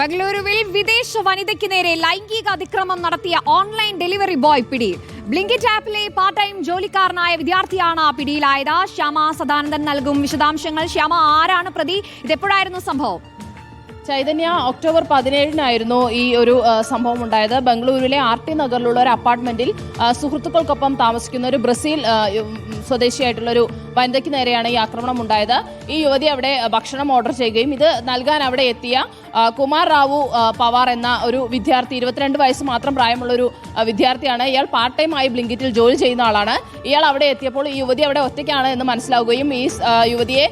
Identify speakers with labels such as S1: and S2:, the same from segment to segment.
S1: ബംഗളൂരുവിൽ വിദേശ വനിതയ്ക്ക് നേരെ ലൈംഗിക അതിക്രമം നടത്തിയ ഓൺലൈൻ ഡെലിവറി ബോയ് പിടിയിൽ ബ്ലിങ്കിറ്റ് ആപ്പിലെ പാർട്ട് ടൈം ജോലിക്കാരനായ വിദ്യാർത്ഥിയാണ് പിടിയിലായത്. ശ്യാമ സദാനന്ദൻ നൽകും വിശദാംശങ്ങൾ. ശ്യാമ ആരാണ് പ്രതി? ഇതെപ്പോഴായിരുന്നു സംഭവം?
S2: ചൈതന്യ ഒക്ടോബർ പതിനേഴിനായിരുന്നു ഈ ഒരു സംഭവം ഉണ്ടായത് ബംഗളൂരുവിലെ ആർ ടി നഗറിലുള്ള ഒരു അപ്പാർട്ട്മെന്റിൽ സുഹൃത്തുക്കൾക്കൊപ്പം താമസിക്കുന്ന ഒരു ബ്രസീൽ സ്വദേശിയായിട്ടുള്ള ഒരു വനിതയ്ക്ക് നേരെയാണ് ഈ ആക്രമണം ഉണ്ടായത്. ഈ യുവതി അവിടെ ഭക്ഷണം ഓർഡർ ചെയ്യുകയും ഇത് നൽകാൻ അവിടെ എത്തിയ കുമാർ റാവു പവാർ എന്ന ഒരു വിദ്യാർത്ഥി ഇരുപത്തിരണ്ട് വയസ്സ് മാത്രം പ്രായമുള്ള ഒരു വിദ്യാർത്ഥിയാണ്. ഇയാൾ പാർട്ട് ടൈം ആയി ബ്ലിങ്കിറ്റിൽ ജോലി ചെയ്യുന്ന ആളാണ്. ഇയാൾ അവിടെ എത്തിയപ്പോൾ ഈ യുവതി അവിടെ ഒറ്റയ്ക്കാണ് എന്ന് മനസ്സിലാവുകയും ഈ യുവതിയെ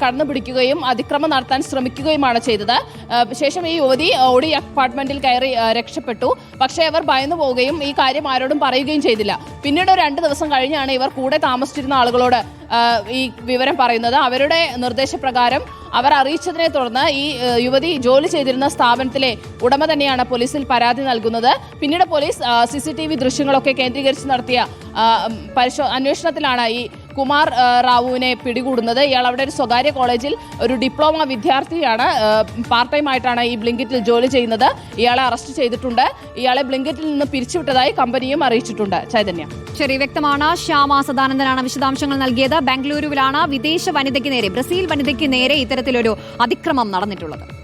S2: കടന്നു പിടിക്കുകയും അതിക്രമം നടത്താൻ ശ്രമിക്കുകയുമാണ് ചെയ്തത്. ശേഷം ഈ യുവതി ഓടി അപ്പാർട്ട്മെന്റിൽ കയറി രക്ഷപ്പെട്ടു. പക്ഷേ അവർ ഭയന്നു പോവുകയും ഈ കാര്യം ആരോടും പറയുകയും ചെയ്തില്ല. പിന്നീട് രണ്ട് ദിവസം കഴിഞ്ഞാണ് ഇവർ കൂടെ താമസിച്ചിരുന്ന ആളുകളോട് ഈ വിവരം പറയുന്നത്. അവരുടെ നിർദ്ദേശപ്രകാരം അവർ അറിയിച്ചതിനെ തുടർന്ന് ഈ യുവതി ജോലി ചെയ്തിരുന്ന സ്ഥാപനത്തിലെ ഉടമ തന്നെയാണ് പോലീസിൽ പരാതി നൽകുന്നത്. പിന്നീട് police C C T V ദൃശ്യങ്ങളൊക്കെ കേന്ദ്രീകരിച്ച് നടത്തിയ പരിശോ അന്വേഷണത്തിലാണ് ഈ കുമാർ റാവുവിനെ പിടികൂടുന്നത്. ഇയാൾ അവിടെ ഒരു സ്വകാര്യ കോളേജിൽ ഒരു ഡിപ്ലോമ വിദ്യാർത്ഥിയാണ് പാർട്ട് ടൈം ആയിട്ടാണ് ഈ ബ്ലിങ്കിറ്റിൽ ജോലി ചെയ്യുന്നത്. ഇയാളെ അറസ്റ്റ് ചെയ്തിട്ടുണ്ട്. ഇയാളെ ബ്ലിങ്കിറ്റിൽ നിന്ന് പിരിച്ചുവിട്ടതായി കമ്പനിയും അറിയിച്ചിട്ടുണ്ട്. ചൈതന്യ.
S1: ശരി വ്യക്തമാണ്. ശ്യാമ സദാനന്ദനാണ് വിശദാംശങ്ങൾ നൽകിയത്. ബാംഗ്ലൂരുവിലാണ് വിദേശ വനിതയ്ക്ക് നേരെ ബ്രസീൽ വനിതയ്ക്ക് നേരെ ഇത്തരത്തിലൊരു അതിക്രമം നടന്നിട്ടുള്ളത്.